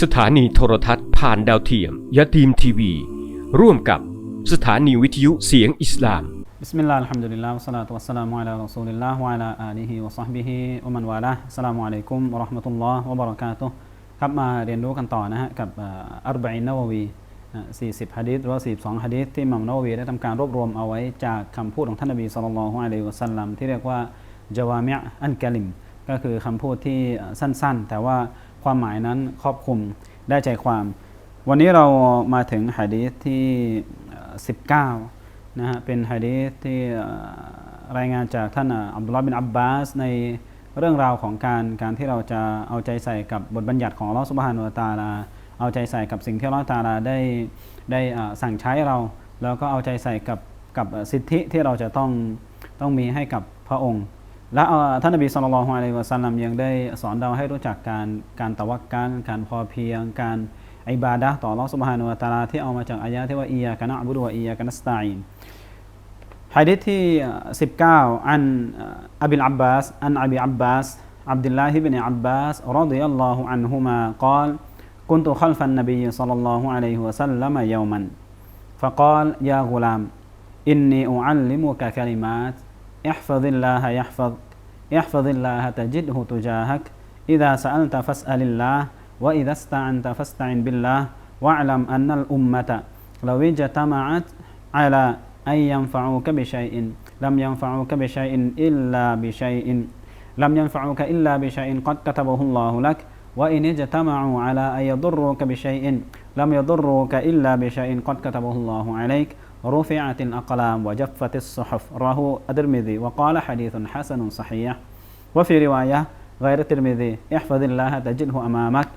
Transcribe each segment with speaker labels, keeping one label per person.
Speaker 1: สถานีโทรทัศน์ผ่านดาวเทียม ยะตีมทีวี ร่วมกับสถานีวิทยุเสียงอิสลาม บิสมิลลารเราะฮัมดุลิลลาห์วะสลาตุวะสลามุอะลารอซูลิลลาฮ์วะอะลาอาลีฮิวะซอฮบิฮิวะมันวาลาห์สลามุอะลัยกุมวะเราะห์มะตุลลอฮ์วะบะเราะกาตุฮ์ครับมาเรียนรู้กันต่อนะฮะกับอัรบะอีนนาววี40หะดีษหรือ่42หะดีษที่มัมนาววีได้ทำการรวบรวมเอาไว้จากคำพูดของ ท่านนบีศ็อลลัลลอฮุอะลัยฮิวะซัลลัมที่เรียกว่าจาวามิอันกะลิมก็คือคำพูดที่สั้นๆ แต่ว่าความหมายนั้นครอบคลุมได้ใจความ วันนี้เรามาถึงฮะดีษที่ 19นะฮะเป็นฮะดีษที่รายงานจากท่านอับดุลลบินอับบาสในเรื่องราวของการการที่เราจะเอาใจใส่กับบทบัญญัติของลอสุบฮานุตาลาเอาใจใส่กับสิ่งที่ลอตาลาได้ได้สั่งใช้เรา แล้วก็เอาใจใส่กับกับสิทธิที่เราจะต้องต้องมีให้กับพระองค์และท่านนบีสุลต่านละฮ์อะลัยวะสัลลัมยังได้สอนเราให้รู้จักการการตะวักกันการพอเพียงการอิบาดะต่อลอสุบฮานุวะตาลาที่เอามาจากอายะที่ว่าอียากนะอับุดวะอียากนัสตัยนฮะดิษที่ 19 อันอับิลอับบาสอันอับิอับบาสอับดุลลาฮิบินอับบาสรดิยัลลอฮุอันฮุมากล่าว كنت خلف النبي صلى الله عليه وسلم يوما فقال يا غلام إني أعلمك كلمات احفظ الله يحفظ احفظ الله تجده تجاهك إذا سألت فاسأل الله وإذا استعنت فاستعن بالله واعلم أن الأمة لو اجتمعت على أن ينفعوك بشيء لم ينفعوك بشيء إلا بشيء لم ينفعوك إلا بشيء قد كتبه الله لك وإن اجتمعوا على أن يضروك بشيء لم يضروك إلا بشيء قد كتبه الله عليك رفعت الأقلام وجفت الصحف راه الترمذي وقال حديث حسن صحيح وفي رواية غير الترمذي احفظ الله تجده أمامك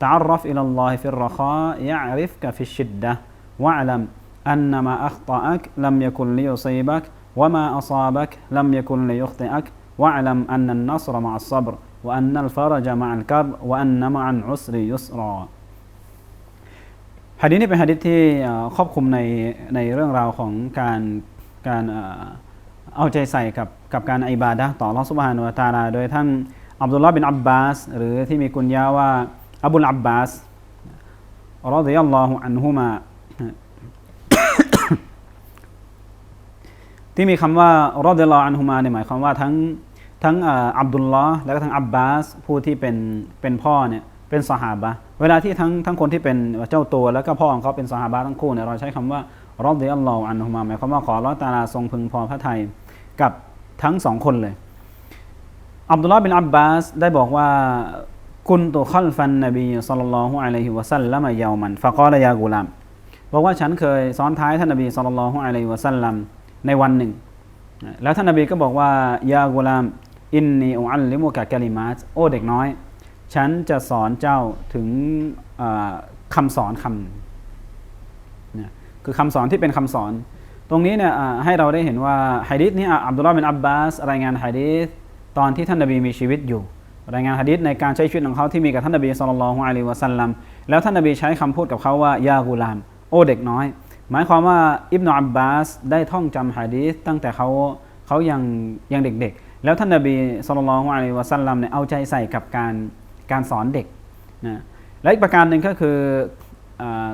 Speaker 1: تعرف إلى الله في الرخاء يعرفك في الشدة واعلم أن ما أخطأك لم يكن ليصيبك وما أصابك لم يكن ليخطئك واعلم أن النصر مع الصبر وأن الفرج مع الكرب وأن مع العسر يسرا ฮะดิษนี่เป็นฮะดิษที่ครอบคลุมในในเรื่องราวของการการเอาใจใส่กับกับการอิบาดะต่อลอสุบฮานุตาลาโดยท่านอับดุลลา์บินอับบาส หรือที่มีกุญยาว่าอับุลอับบาสรอดิยัลลอฮุอันฮุมาที่มีคำว่ารอดิยัลลอฮุอันฮุมาเนี่ยหมายความว่าทั้งทั้งอับดุลลอฮ์และก็ทั้งอับบาสผู้ที่เป็นเป็นพ่อเนี่ยเป็นสหาบะเวลาที่ทั้งทั้งคนที่เป็นเจ้าตัวแล้วก็พ่อของเขาเป็นสหาบะทั้งคู่เนี่ยเราใช้คำว่ารอบดีอัลลอฮ์อันฮุมาหมายความว่าขอละตาลาทรงพึงพอพระทัยกับทั้งสองคนเลยอับดุลลาห์บินอับบาสได้บอกว่าคุณตัวขัลฟันนบีสุลลัลฮุอะลัยฮิวะสัลลัมยาวมันฟะกอลยากุลามบอกว่าฉันเคยซ้อนท้ายท่านนบีสุลลัลฮุอะลัยฮิวะสัลลัมในวันหนึ่งแล้วท่านนบีก็บอกว่ายากุลามอินนีอัลลิมุกะกะลิมาตโอ้เด็กน้อยฉันจะสอนเจ้าถึงคำสอนคำนะคือคำสอนที่เป็นคำสอน ตรงนี้เนี่ยให้เราได้เห็นว่าฮะดิษนี้อับดุลลาห์บินอับบาสรายงานฮะดิษตอนที่ท่านนบีมีชีวิตอยู่ รายงานฮะดิษในการใช้ชีวิตของเขาที่มีกับท่านนบีสุลต่านของอะลัวะสัลลัมแล้วท่านนบีใช้คำพูดกับเขาว่ายากุลามโอเด็กน้อยหมายความว่าอิบนาอับบาสได้ท่องจำฮะดิษตั้งแต่เขาเขายังยังเด็กๆ แล้วท่านนบีสุลต่านของอะลัวะสัลลัมเนี่ยเอาใจใส่กับการการสอนเด็กนะ และอีกประการหนึ่งก็คือ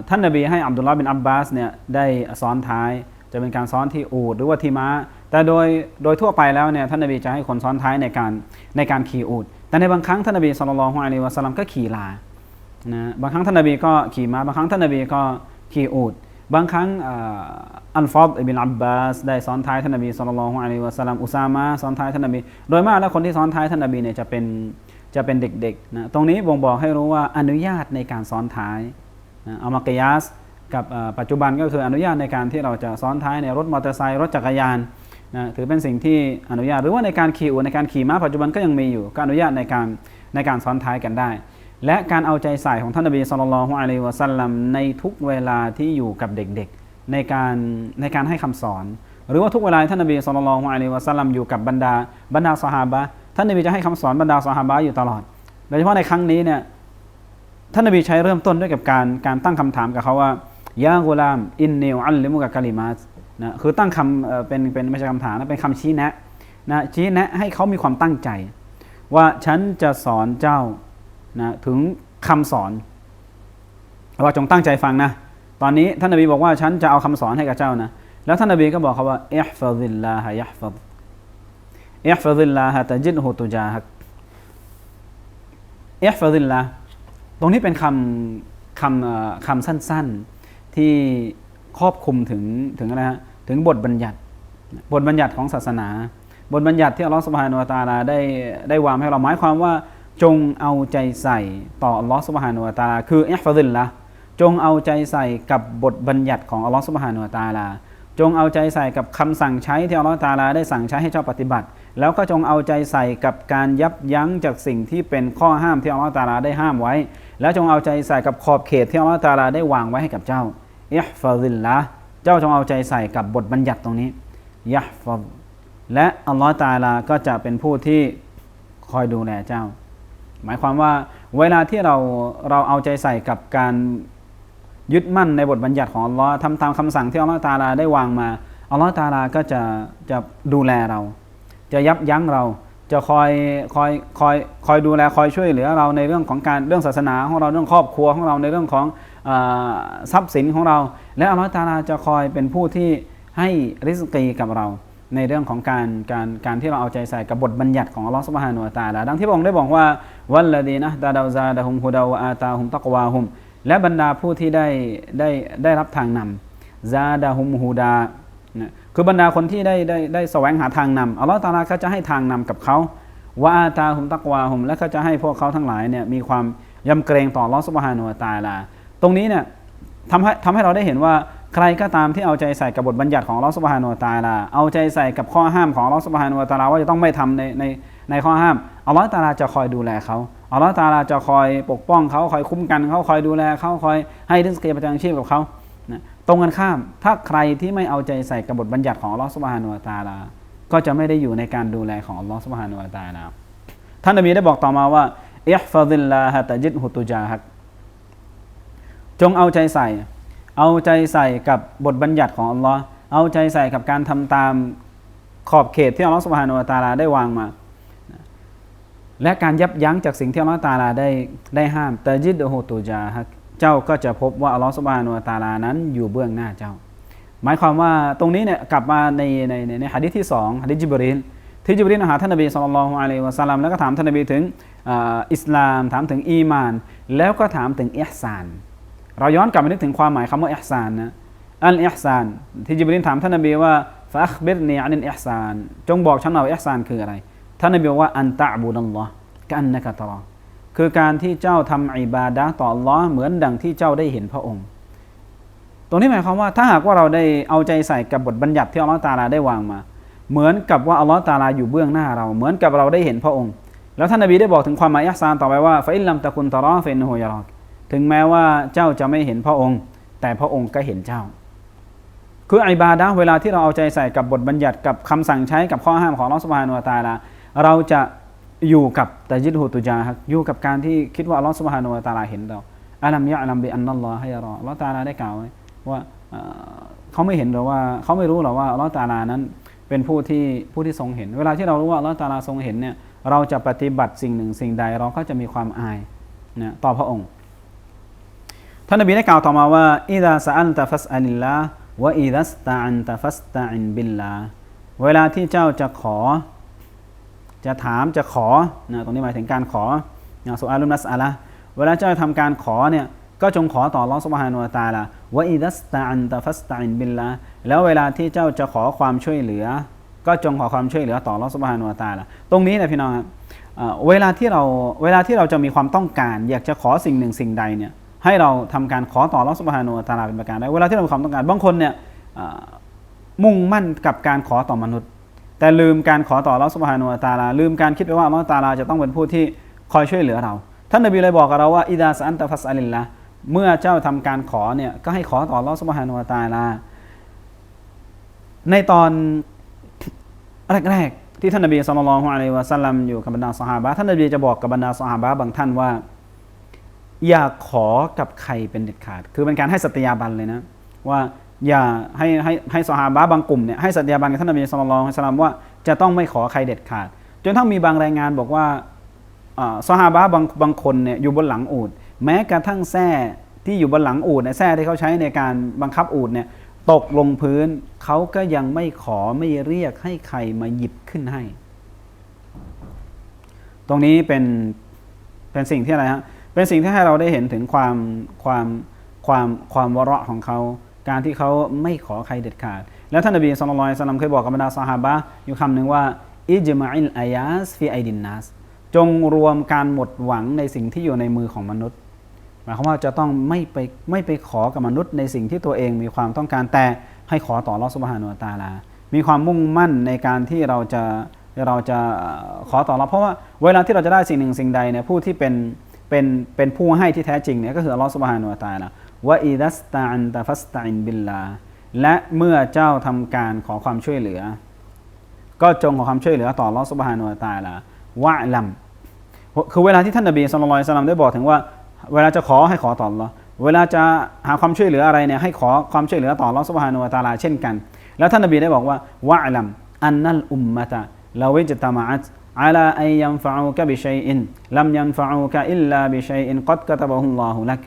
Speaker 1: ท่านนบีให้อับดุลลอฮ์บินอับบาสเนี่ยได้สอนท้ายจะเป็นการซ้อนที่อูดหรือว่าที่ม้าแต่โดยโดยทั่วไปแล้วเนี่ยท่านนบีจะให้คนซ้อนท้ายในการในการขี่อูดแต่ในบางครั้งท่านนบีสุลต่านองอัลลอฮ์สลัมก็ขี่ลานะบางครั้งท่านนบีก็ขี่ม้าบางครั้งท่านนบีก็ขี่อูดบางครั้งอันฟอบอิบินอับบาสได้ซ้อนท้ายท่านนบีสุลต่านองอัลลอฮ์สลัมอุซามะซ้อนท้ายท่านนบีโดยมากแล้วคนที่ซ้อนท้ายท่านนบีเนี่ยจะเป็นจะเป็นเด็กๆนะ ตรงนี้บ่งบอกให้รู้ว่าอนุญาตในการซ้อนท้ายนะเอามากยาสกับปัจจุบันก็คืออนุญาตในการที่เราจะซ้อนท้ายในรถมอเตอร์ไซค์รถจักรยานนะถือเป็นสิ่งที่อนุญาตหรือว่าในการขี่อูในการขี่ม้าปัจจุบันก็ยังมีอยู่ก็อนุญาตในการในการซ้อนท้ายกันได้ และการเอาใจใส่ของท่านนบีสุลต่านลอฮ์อลวะสัลลัมในทุกเวลาที่อยู่กับเด็กๆในการในการให้คำสอน หรือว่าทุกเวลาท่านนบีสุลต่านลอฮ์อลวะสัลลัมอยู่กับบรรดาบรรดาสหาบะท่านนบีจะให้คำสอนบรรดาสหายอยู่ตลอด โดยเฉพาะในครั้งนี้เนี่ยท่านนบีใช้เริ่มต้นด้วยกับการการตั้งคำถามกับเขาว่ายากุลามอินเนวอัลลิมุกะกะลิมาสนะคือตั้งคำเป็นเป็นไม่ใช่คำถามนะเป็นคำชี้แนะนะ ชี้แนะให้เขามีความตั้งใจ ว่าฉันจะสอนเจ้านะถึงคำสอน ว่าจงตั้งใจฟังนะตอนนี้ท่านนบีบอกว่าฉันจะเอาคำสอนให้กับเจ้านะแล้วท่านนบีก็บอกเขาว่าเอฟฟิลลาฮยะฟอิฟซิลลาฮะตะจิดฮุตุจาฮักอิฟซิลลาตรงนี้เป็นคำคำคำสั้น ๆที่ครอบคลุมถึงถึงอะไรฮะถึงบทบัญญัติบทบัญญัติของศาสนาบทบัญญัติที่อัลลอฮฺสุบฮานุวาตาลาได้ได้วางให้เราหมายความว่าจงเอาใจใส่ต่ออัลลอฮฺสุบฮานุวาตาลาคืออิฟซิลละจงเอาใจใส่กับบทบัญญัติของอัลลอฮฺสุบฮานุวาตาลาจงเอาใจใส่กับคำสั่งใช้ที่อัลลอฮฺตาลาได้สั่งใช้ให้เจ้าปฏิบัติแล้วก็จงเอาใจใส่กับการยับยั้งจากสิ่งที่เป็นข้อห้ามที่อัลลอฮฺตาลาได้ห้ามไว้ แล้วจงเอาใจใส่กับขอบเขต ที่อัลลอฮฺตาลาได้วางไว้ให้กับเจ้าอิฮฟริลละเจ้าจงเอาใจใส่กับบทบัญญัติตรงนี้ยัฟซและอัลลอฮฺตาลาก็จะเป็นผู้ที่คอยดูแลเจ้า หมายความว่าเวลาที่เราเราเอาใจใส่กับการยึดมั่นในบทบัญญัติของอัลลอฮ์ทำตามคำสั่งที่อัลลอฮฺตาลาได้วางมา อัลลอฮฺตาลาก็จะจะดูแลเราจะยับยั้งเรา จะคอยคอยคอยคอยดูแลคอยช่วยเหลือเราในเรื่องของการเรื่องศาสนาของเราเรื่องครอบครัวของเราในเรื่องของทรัพย์สินของเรา และอัลลอฮฺตาลาจะคอยเป็นผู้ที่ให้ริสกีกับเราในเรื่องของการการการที่เราเอาใจใส่กับบทบัญญัติของอัลลอฮฺสุบฮานุอัตาลาดังที่พระองค์ได้บอกว่าวัลลดีนะดาดาวซาดะฮุมฮุดาวอาตาฮุมตักวาฮุม และบรรดาผู้ที่ได้ได้ได้รับทางนำซาดาฮุมฮูดาคือบรรดาคนที่ได้ได้ได้แสวงหาทางนำอัลลอฮฺตาลาเขาจะให้ทางนำกับเขาว่าตาหุมตักวาหุมและเขาจะให้พวกเขาทั้งหลายเนี่ยมีความ ยำเกรงต่อลอสุบฮานุตาลาตรงนี้เนี่ยทำให้ทำให้เราได้เห็นว่าใครก็ตามที่เอาใจใส่กับบทบัญญัติของลอสุบฮานุตาลาเอาใจใส่กับข้อห้ามของลอสุบฮานุตาลาว่าจะต้องไม่ทำในในในข้อห้ามอัลลอฮฺตาลาจะคอยดูแลเขาอัลลอฮฺตาลาจะคอยปกป้องเขาคอยคุ้มกันเขาคอยดูแลเขาคอยให้ดิสเกประจังชีพกับเขานะตรงกันข้ามถ้าใครที่ไม่เอาใจใส่กับบทบัญญัติของอัลลอฮฺสุบฮานุอัตาลาก็จะไม่ได้อยู่ในการดูแลของอัลลอฮฺสุบฮานุอัตาลาท่านนบีได้บอกต่อมาว่าอิฮฟาดิลลาฮะตะจิดฮุตุจาฮักจงเอาใจใส่เอาใจใส่กับบทบัญญัติของอัลลอฮ์เอาใจใส่กับการทำตามขอบเขตที่อัลลอฮ์สุบฮานุอัตาลาได้วางมาและการยับยั้งจากสิ่งที่อัลลอฮ์ตาลาได้ได้ห้ามตะจิดฮุตุจาฮักเจ้าก็จะพบว่าอัลลอฮฺสุบานุตาลานั้นอยู่เบื้องหน้าเจ้า หมายความว่าตรงนี้เนี่ยกลับมาในในในฮะดิษที่2ฮะดิษจิบริน ที่จิบรินหาท่านนบีสุลต่านละอะลัยวะสัลลัมแล้วก็ถามท่านนบีถึงอิสลามถามถึงอีมาน แล้วก็ถามถึงอิฮซาน เราย้อนกลับมานึกถึงความหมายคำว่าอิฮซานนะอันอิฮซานที่จิบรินถามท่านนบีว่าฟาอับตเนียอันอิฮซาน จงบอกฉันหน่อยอิฮซานคืออะไรท่านนบีบอกว่าอันตะบูดัลลอฮ์กันนะกะตรอคือการที่เจ้าทำอิบาดะต่อล้อเหมือนดังที่เจ้าได้เห็นพระองค์ ตรงนี้หมายความว่า ถ้าหากว่าเราได้เอาใจใส่กับบทบัญญัติที่อัลลอฮฺตาลาได้วางมา เหมือนกับว่าอัลลอฮฺตาลาอยู่เบื้องหน้าเรา เหมือนกับเราได้เห็นพระองค์ แล้วท่านนบีได้บอกถึงความหมายอัซานต่อไปว่าฟาอิลลัมตะคุนตะรอเฟนโฮยารอกถึงแม้ว่าเจ้าจะไม่เห็นพระองค์ แต่พระองค์ก็เห็นเจ้า คืออิบาดะเวลาที่เราเอาใจใส่กับบทบัญญัติกับคำสั่งใช้กับข้อห้ามของอัลลอฮฺสุบฮานุัตตาลาเราจะอยู่กับตาจิดหูตุจาฮะอยู่กับการที่คิดว่าอัลลอฮฺสุบฮานุวะตาลาเห็นเราอัลัมยะอัลัมบิอันนัลลอฮฺให้รออัลลอฮฺตาลาได้กล่าวไว้ว่าเขาไม่เห็นหรอว่าเขาไม่รู้หรอว่าอัลลอฮฺตาลา นั้นเป็นผู้ที่ผู้ที่ทรงเห็น เวลาที่เรารู้ว่าอัลลอฮฺตาลา ทรงเห็นเนี่ยเราจะปฏิบัติสิ่งหนึ่งสิ่งใดเราก็จะมีความอายนะต่อพระองค์ท่านนบีได้กล่าวต่อมาว่าอิดะซาอันตะฟัสอันิลลาวะอิดัสตะอันตะฟัสตะอินบิลลาเวลาที่เจ้าจะขอจะถามจะขอนะตรงนี้หมายถึงการขอนะสุอาลุนัสอาละเวลาเจ้าทำการขอเนี่ยก็จงขอต่อรองสุบฮานุตาละวะอิดัสตาอันตะฟัสตาอินบิลละแล้วเวลาที่เจ้าจะขอความช่วยเหลือ ก็จงขอความช่วยเหลือ ต่อรองสุบฮานุตาละตรงนี้นะพี่น้องครับเวลาที่เราเวลาที่เราจะมีความต้องการ อยากจะขอสิ่งหนึ่งสิ่งใดเนี่ยให้เราทำการขอต่อรองสุบฮานุตาลาเป็นประการได้เวลาที่เรามีความต้องการบางคนเนี่ยมุ่งมั่นกับการขอต่อมนุษย์แต่ลืมการขอต่อเราสุบฮานุตาลาลืมการคิดไปว่ามัลตาลาจะต้องเป็นผู้ที่คอยช่วยเหลือเรา ท่านนบีเลยบอกกับเราว่าอิดาสันตะฟัสอลินละเมื่อเจ้าทำการขอเนี่ย ก็ให้ขอต่อเราสุบฮานุตาลาในตอนแรกๆที่ท่านนบีสุลต่านของอะลัยวะสัลลัมอยู่กับบรรดาสหาบาท่านนบีจะบอกกับบรรดาสหาบาบางท่านว่าอย่าขอกับใครเป็นเด็ดขาด คือเป็นการให้สัตยาบันเลยนะว่าอย่าให้ให้ให้สหาบะบางกลุ่มเนี่ยให้สัตยาบันกับท่านนบีสุลต่านสลามว่าจะต้องไม่ขอใครเด็ดขาด จนทั้งมีบางรายงานบอกว่าสหาบะบางบางคนเนี่ยอยู่บนหลังอูดแม้กระทั่งแส้ที่อยู่บนหลังอูดในแส้ที่เขาใช้ในการบังคับอูดเนี่ยตกลงพื้น เขาก็ยังไม่ขอไม่เรียกให้ใครมาหยิบขึ้นให้ ตรงนี้เป็นเป็นสิ่งที่อะไรฮะเป็นสิ่งที่ให้เราได้เห็นถึงความความความความวระของเขาการที่เขาไม่ขอใครเด็ดขาด แล้ว ท่านนบีสุลต่านสลัมเคยบอกกับบรรดาสหาบะอยู่คำหนึ่งว่า อิจมาอิลอายาสฟีไอดินนัสจงรวมการหมดหวังในสิ่งที่อยู่ในมือของมนุษย์ หมายความว่าจะต้องไม่ไปไม่ไปขอกับมนุษย์ในสิ่งที่ตัวเองมีความต้องการ แต่ให้ขอต่อลอสุบฮานุตาลา มีความมุ่งมั่นในการที่เราจะเราจะขอต่อรับเพราะว่าเวลาที่เราจะได้สิ่งหนึ่งสิ่งใดเนี่ยผู้ที่เป็นเป็นเป็นผู้ให้ที่แท้จริงเนี่ยก็คือลอสุบฮานุตาลาวะอิดัสตาอันตาฟัสตาอินบิลลาและเมื่อเจ้าทำการขอความช่วยเหลือ ก็จงขอความช่วยเหลือต่อลอสบฮานุตาลาวะลัมคือเวลาที่ท่านนบีสุลต่านสลัมได้บอกถึงว่า เวลาจะขอให้ขอต่อลอเวลาจะหาความช่วยเหลืออะไรเนี่ยให้ขอความช่วยเหลือต่อลอสบฮานุตาลาเช่นกัน แล้วท่านนบีได้บอกว่าวะลัมอันนัลอุมมะตะลาวิจตามะอัต على أن ي ن ف ะอ ك ب ش ي ล لم ينفعوك إ ل ก ب ش ะ ء قد ك ت ล ه الله لك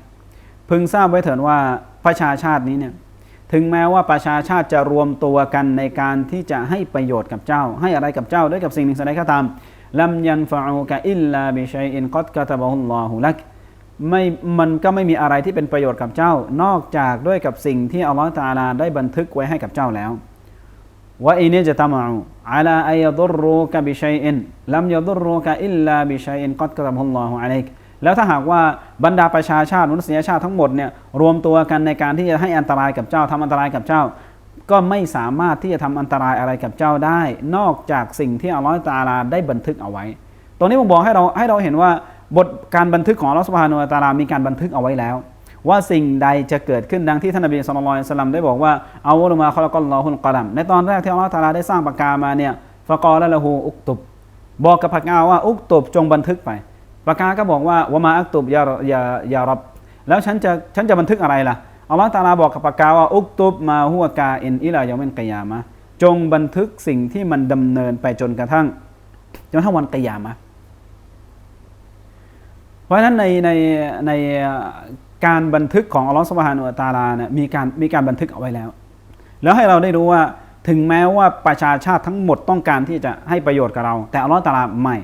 Speaker 1: พึงทราบไว้เถิดว่า ประชาชาตินี้เนี่ยถึงแม้ว่าประชาชาติจะรวมตัวกันในการที่จะให้ประโยชน์กับเจ้าให้อะไรกับเจ้าด้วยกับสิ่งหนึ่งสิ่งใดก็ตามลัมยันฟาอูกะอิลลาบิชัยอินกอตกะตะบะฮุลลอฮุลักไม่มันก็ไม่มีอะไรที่เป็นประโยชน์กับเจ้า นอกจากด้วยกับสิ่งที่อัลลอฮฺตาลาได้บันทึกไว้ให้กับเจ้าแล้วว่าอินจะตามูอัลลอัยดุรุกะบิชัยอินลัมยดุรุกะอิลลาบิชัยอินกอตกะตะบะฮุลลอฮุอะลัยกแล้วถ้าหากว่าบรรดาประชาชาติมนุษยชาติทั้งหมดเนี่ยรวมตัวกันในการที่จะให้อันตรายกับเจ้าทำอันตรายกับเจ้า ก็ไม่สามารถที่จะทำอันตรายอะไรกับเจ้าได้ นอกจากสิ่งที่อัลลอฮฺตาลาได้บันทึกเอาไว้ ตรงนี้ผมบอกให้เราให้เราเห็นว่า บทการบันทึกของอัลลอฮฺสุบฮานุตาลามีการบันทึกเอาไว้แล้ว ว่าสิ่งใดจะเกิดขึ้นดังที่ท่านอับีสุลต่านสลัมได้บอกว่าเอาวะลมาคอลกอรลอฮุกอลัมในตอนแรกที่อัลลอฮฺตาลาได้สร้างปากกามาเนี่ยฟะกอละละหูอุกตุบ บอกกับพักงาว่าอุกตุบจงบันทึกไปปากกา ก็บอกว่าวมาอักตุบยา ยา ยารับแล้วฉันจะ ฉันจะบันทึกอะไรล่ะอัลลอฮฺตาลาบอกกับปากกาว่า อุกตุบมาหัวกาอินอิลายาเมนกยามะ จงบันทึกสิ่งที่มันดำเนินไปจนกระทั่ง จนกระทั่งวันกยามะ เพราะฉะนั้นใน ใน ใน การบันทึกของอัลลอฮฺสุบฮานุตาลาเนี่ยมีการ มีการบันทึกเอาไว้แล้ว แล้วให้เราได้รู้ว่า ถึงแม้ว่าประชาชาติทั้งหมดต้องการที่จะให้ประโยชน์กับเรา แต่อัลลอฮฺตาลาไม่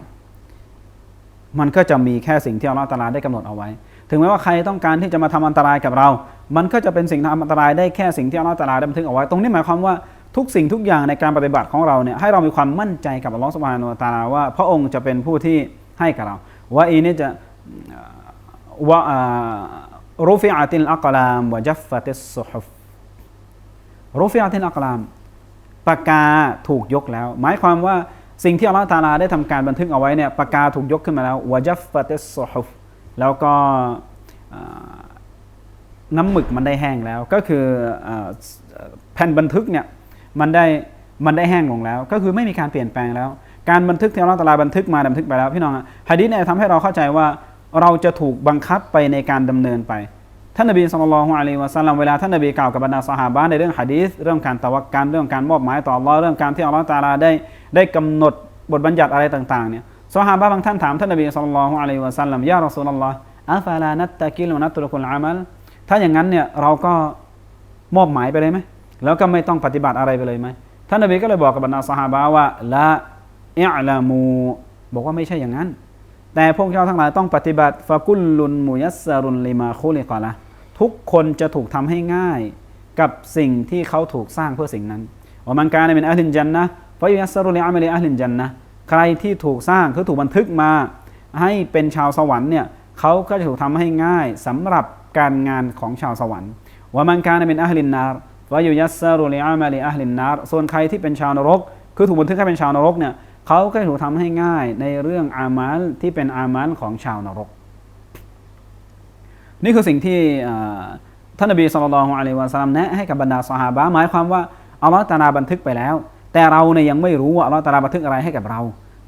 Speaker 1: มันก็จะมีแค่สิ่งที่อัลลอฮฺตาลาได้กำหนดเอาไว้ ถึงแม้ว่าใครต้องการที่จะมาทำอันตรายกับเรา มันก็จะเป็นสิ่งทำอันตรายได้แค่สิ่งที่อัลลอฮฺตาลาได้บันทึกเอาไว้ ตรงนี้หมายความว่าทุกสิ่งทุกอย่างในการปฏิบัติของเราเนี่ยให้เรามีความมั่นใจกับอัลลอฮฺสุบฮานุตาลาว่า พระองค์จะเป็นผู้ที่ให้กับเรา ว่าอีนี่จะว่ารูฟิอาตินอักลามวะจัฟฟติสซุฮุฟรูฟิอาตินอักลามปากกาถูกยกแล้ว หมายความว่าสิ่งที่อัลลอฮฺตาลาได้ทำการบันทึกเอาไว้เนี่ยปากกาถูกยกขึ้นมาแล้ววาจัฟฟัตสฮุฟแล้วก็น้ำหมึกมันได้แห้งแล้ว ก็คือแผ่นบันทึกเนี่ยมันได้มันได้แห้งลงแล้ว ก็คือไม่มีการเปลี่ยนแปลงแล้ว การบันทึกที่อัลลอฮฺตาลาบันทึกมาบันทึกไปแล้วพี่น้องฮะดีษเนี่ยทำให้เราเข้าใจว่าเราจะถูกบังคับไปในการดำเนินไปท่านนบีสุลต่านละฮ์อะลีวะซัลลัมเวลาท่านนบีกล่าวกับบรรดาสหาบนในเรื่องหะดีษเรื่องการตะวักการเรื่องการมอบหมายต่ออัลลอฮ์เรื่องการที่อัลลอฮ์ตาลาได้ได้กำหนดบทบัญญัติอะไรต่างๆเนี่ยสหาบนบางท่านถามท่านนบีสุลต่านละฮ์อะลีวะซัลลัมยารอสูลลอฮ์อัฟาลานัตตะกิลุนัตตุลกุลอามัลถ้าอย่างนั้นเนี่ยเราก็มอบหมายไปเลยไหมแล้วก็ไม่ต้องปฏิบัติอะไรไปเลยไหมท่านนบีก็เลยบอกกับบรรดาสหาบนว่าละอิอลามูบอกว่าไม่ใช่อย่างนั้น แต่พวกเจ้าทั้งหลายต้องปฏิบัติฟะกุลลุนมุยัสรุนลิมาคุลิกอละทุกคนจะถูกทำให้ง่ายกับสิ่งที่เขาถูกสร้างเพื่อสิ่งนั้นวัามังการในเป็นอัลินจันนะฟายุยัสรุลอาเมลิอัลินจันนะใครที่ถูกสร้างคือถูกบันทึกมาให้เป็นชาวสวรรค์เนี่ยเขาก็จะถูกทำให้ง่ายสำหรับการงานของชาวสวรรค์วามังการในเป็นอัลินนารฟายุยัสรุลอาเมลิอัลลินนารส่วนใครที่เป็นชาวนรก คือถูกบันทึกให้เป็นชาวนรกเนี่ยเขาก็ถูกทำให้ง่ายในเรื่องอามัลที่เป็นอามัลของชาวนรกนี่คือสิ่งที่ท่านนบีสุลต่านของอะลัยวะสัลลัมแนะให้กับบรรดาสหาบะหมายความว่าอัลลอฮ์ตาลาบันทึกไปแล้ว แต่เราเนี่ยยังไม่รู้ว่าอัลลอฮ์ตาลาบันทึกอะไรให้กับเรา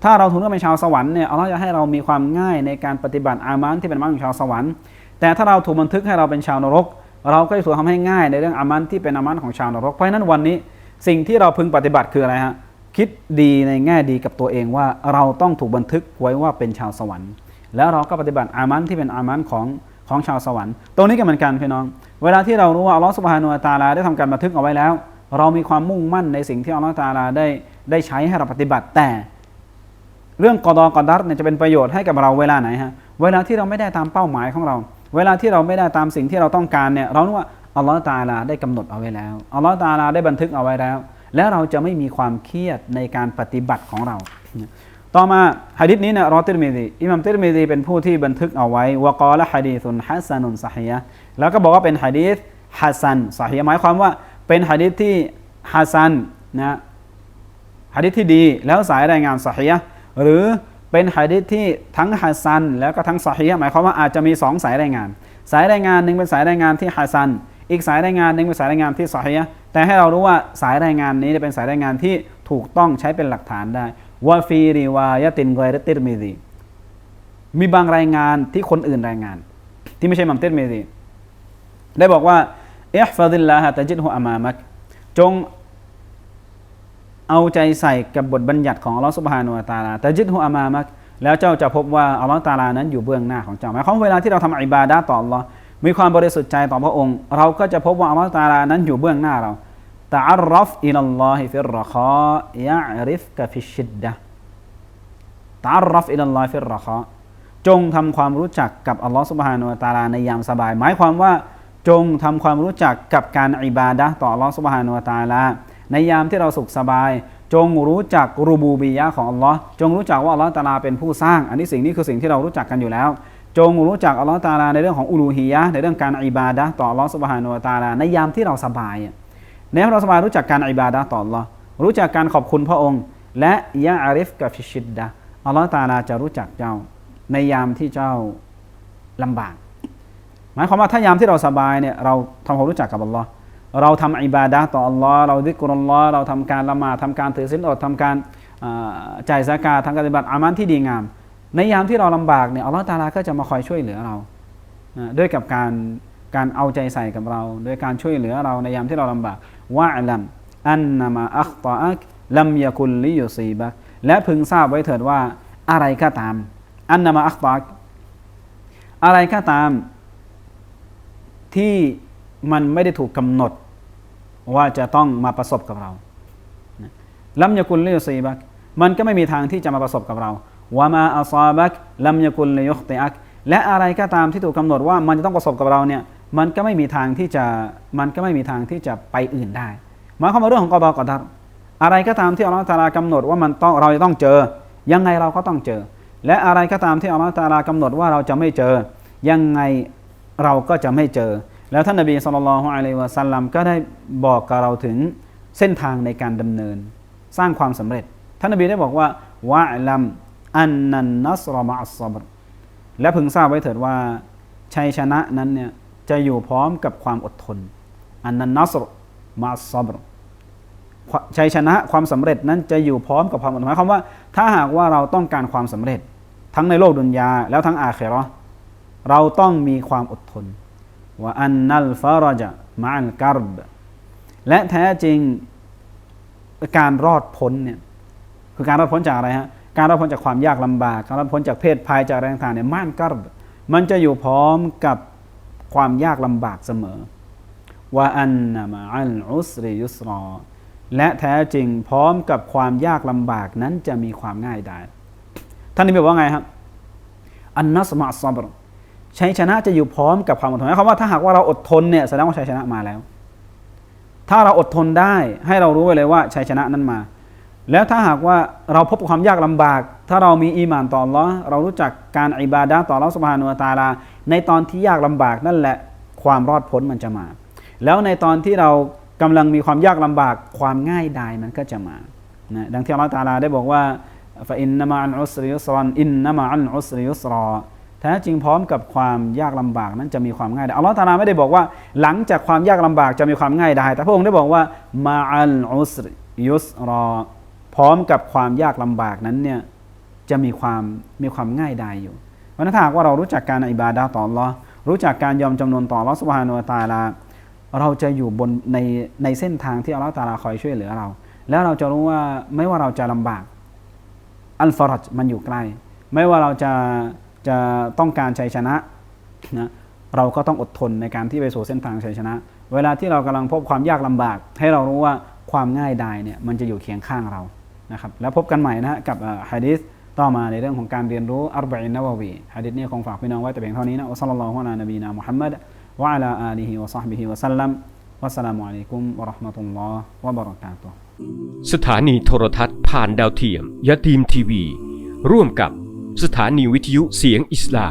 Speaker 1: ถ้าเราถ่าเป็นชาวสวรรค์เนี่ยอัลลอฮ์จะให้เรามีความง่ายในการปฏิบัติอามานที่เป็นมานของชาวสวรรค์แต่ถ้าเราถูกบันทึกให้เราเป็นชาวนรก เราก็จะถูกทำให้ง่ายในเรื่องอามันที่เป็นอามันของชาวนรกเพราะนั้นวันนี้สิ่งที่เราพึงปฏิบัติคืออะไรฮะคิดดีในแง่ดีกับตัวเองว่าเราต้องถูกบันทึกไว้ว่าเป็นชาวสวรรค์แล้วเราก็ปฏิบัติอามันที่เป็นอามันของของชาวสวรรค์ ตรงนี้ก็เหมือนกันพี่น้อง เวลาที่เรารู้ว่าอัลลอฮฺสุบฮานูอัตาลาได้ทำการบันทึกเอาไว้แล้ว เรามีความมุ่งมั่นในสิ่งที่อัลลอฮฺตาลาได้ได้ใช้ให้เราปฏิบัติ แต่เรื่องกอดอกอดัตเนี่ยจะเป็นประโยชน์ให้กับเราเวลาไหนฮะ เวลาที่เราไม่ได้ตามเป้าหมายของเรา เวลาที่เราไม่ได้ตามสิ่งที่เราต้องการเนี่ย เรารู้ว่าอัลลอฮฺตาลาได้กำหนดเอาไว้แล้ว อัลลอฮฺตาลาได้บันทึกเอาไว้แล้ว แล้วเราจะไม่มีความเครียดในการปฏิบัติของเราต่อมาฮะดิษนี้นะรอติรมิดีอิมามติรมิดีเป็นผู้ที่บันทึกเอาไว้วกอละฮะดีสุนฮัสซันุนสฮียะแล้วก็บอกว่าเป็นฮะดีษฮัสซันสฮียะหมายความว่าเป็นฮะดีษที่ฮัสซันนะฮะดีษที่ดีแล้วสายรายงานสฮียะหรือเป็นฮะดีษที่ทั้งฮัสซันแล้วก็ทั้งสฮียะหมายความว่าอาจจะมีสองสายรายงาน สายรายงานหนึ่งเป็นสายรายงานที่ฮัสซัน อีกสายรายงานหนึ่งเป็นสายรายงานที่สฮียะแต่ให้เรารู้ว่าสายรายงานนี้จะเป็นสายรายงานที่ถูกต้องใช้เป็นหลักฐานได้วาฟีรีวายตินกอยรติรมีดีมีบางรายงานที่คนอื่นรายงาน ที่ไม่ใช่มัมเตเมีดี ได้บอกว่าเอฟฟาดิลลาฮะตจิตฮุอามามัก จงเอาใจใส่กับบทบัญญัติของอัลลอฮฺสุบฮานุอัตาลาตจิตฮุอามามัก แล้วเจ้าจะพบว่าอัลลอฮฺตาลานั้นอยู่เบื้องหน้าของเจ้าหมายความเวลาที่เราทำอิบาดะต่ออัลลอฮ์มีความบริสุทธิ์ใจต่อพระองค์ เราก็จะพบว่าอัลลอฮฺตาลานั้นอยู่เบื้องหน้าเราตาอรฟอิลลอฮิฟิรรคอยะริฟกะฟิชิดดะตาอัรฟอิลลอฮิฟิรรคอจงทำความรู้จักกับอัลลอฮฺสุบฮานุตาลาในยามสบาย หมายความว่าจงทำความรู้จักกับการอิบาดะต่ออัลลอฮฺสุบฮานุตาลาในยามที่เราสุขสบาย จงรู้จักรูบูบียะของอัลลอฮ์จงรู้จักว่าอัลลอฮ์ตาลาเป็นผู้สร้าง อันนี้สิ่งนี้คือสิ่งที่เรารู้จักกันอยู่แล้ว จงรู้จักอัลลอฮ์ตาลาในเรื่องของอูลูฮียะในเรื่องการอิบาดะต่ออัลลอฮ์สุบฮานุตาลาในยามที่เราสบายแล้วเราสมารู้จักการอิบาดะต่อ Allah รู้จักการขอบคุณพระองค์ และยะอาริฟกับฟิชิดดะอัลลอฮฺตาลาจะรู้จักเจ้าในยามที่เจ้าลำบากหมายความว่าถ้ายามที่เราสบายเนี่ยเราทำความรู้จักกับอัลลอฮ์เราทำอิบาดะต่ออัลลอฮ์เราดิกรุลลอฮ์เราทำการละหมาดทำการถือศีลอดทำการจ่ายสกาทำการปฏิบัติอามันที่ดีงาม ในยามที่เราลำบากเนี่ยอัลลอฮ์ตาลาก็จะมาคอยช่วยเหลือเราด้วยกับการการเอาใจใส่กับเรา โดยการช่วยเหลือเราในยามที่เราลำบากว่าลัมอันนามาอัคตออักลัมยาคุลลิยุสีบักและพึงทราบไว้เถิดว่า อะไรก็ตาม อันนามาอัคตออกอะไรก็ตามที่มันไม่ได้ถูกกำหนดว่าจะต้องมาประสบกับเราลัมยาคุลลิยุสีบักมันก็ไม่มีทางที่จะมาประสบกับเราวามาอัซาบักลัมยาคุลลิยุคตอักและอะไรก็ตามที่ถูกกำหนดว่ามันจะต้องประสบกับเราเนี่ยมันก็ไม่มีทางที่จะมันก็ไม่มีทางที่จะไปอื่นได้หมายความว่าเรื่องของกอบกอดาอะไรก็ตามที่อัลลอฮฺตาลากำหนดว่ามันต้องเราจะต้องเจอยังไงเราก็ต้องเจอ และอะไรก็ตามที่อัลลอฮฺตาลากำหนดว่าเราจะไม่เจอ ยังไงเราก็จะไม่เจอ แล้วท่านนบีสุลต่านละฮ์อะลัยวะซัลลัมก็ได้บอกกับเราถึงเส้นทางในการดำเนิน สร้างความสำเร็จท่านนบีได้บอกว่าวะลัมอันนันนัสรมะอัสซบรและพึงทราบไว้เถิดว่าชัยชนะนั้นเนี่ยจะอยู่พร้อมกับความอดทน อันนั้นนัสรมาซอบรชัยชนะความสำเร็จนั้นจะอยู่พร้อมกับความอดทนหมายความว่า ถ้าหากว่าเราต้องการความสำเร็จทั้งในโลกดุนยาแล้วทั้งอาเครอเราต้องมีความอดทน ว่าอันนัลฟารจมาอันกรบและแท้จริงการรอดพ้นเนี่ยคือการรอดพ้นจากอะไรฮะ การรอดพ้นจากความยากลำบาก การรอดพ้นจากเพศภัยจากแรงต่างเนี่ยม่านกรบมันจะอยู่พร้อมกับความยากลำบากเสมอว่าอันนามาอัลอุสริยุสรอและแท้จริงพร้อมกับความยากลำบากนั้นจะมีความง่ายได้ท่านนี้แปลว่าไงครับอันนัสมาซอบรชัยชนะจะอยู่พร้อมกับความอดทนคำว่าถ้าหากว่าเราอดทนเนี่ยแสดงว่าชัยชนะมาแล้ว ถ้าเราอดทนได้ให้เรารู้ไว้เลยว่า ชัยชนะนั้นมา แล้วถ้าหากว่าเราพบความยากลำบากถ้าเรามีอีหมานต่อล้อเรารู้จักการอิบาดะต่อล้อสุภานุตาลาในตอนที่ยากลำบากนั่นแหละความรอดพ้นมันจะมา แล้วในตอนที่เรากำลังมีความยากลำบากความง่ายดายมันก็จะมานะดังที่อัลลอฮฺตาลาได้บอกว่าฟาอินนามาอันอุสริยุสรอนอินนามาอันอุสริยุสรอแท้จริงพร้อมกับความยากลำบากนั้นจะมีความง่ายดาอัลลอฮฺตาลาไม่ได้บอกว่าหลังจากความยากลำบากจะมีความง่ายดายแต่พระองค์ได้บอกว่ามาอันอุสริยุสรอพร้อมกับความยากลำบากนั้นเนี่ยจะมีความมีความง่ายดายอยู่ วันถ้า้าว่าเรารู้จักการอิบาดาต่อรอรู้จักการยอมจำนวนต่อรอสวาานุตาลาเราจะอยู่บนในในเส้นทางที่อัลลอฮฺตาลาคอยช่วยเหลือเรา แล้วเราจะรู้ว่าไม่ว่าเราจะลำบากอันฟอรัจมันอยู่ใกล้ไม่ว่าเราจะจะต้องการชัยชนะนะ เราก็ต้องอดทนในการที่ไปสู่เส้นทางชัยชนะ เวลาที่เรากำลังพบความยากลำบากให้เรารู้ว่าความง่ายดายเนี่ยมันจะอยู่เคียงข้างเรานะครับแล้วพบกันใหม่นะกับฮะดิษต่อมาในเรื่องของการเรียนรู้อัลบัยนาววีฮะดิษนี้คงฝากพี่น้องไว้แต่เพียงเท่านี้นะอัสลลอฮุอะลัานบีนามุฮัมมัดวะอะลาอาลีฮิวะซอฮบิฮิวะสัลลัมวะสสลามุอะลัยกุมวะราะห์มะตุลลอฮ์วะบะเราะกาตุ
Speaker 2: สถานีโทรทัศน์ ผ่านดาวเทียมยะทีมทีวี ร่วมกับสถานีวิทยุเสียงอิสลาม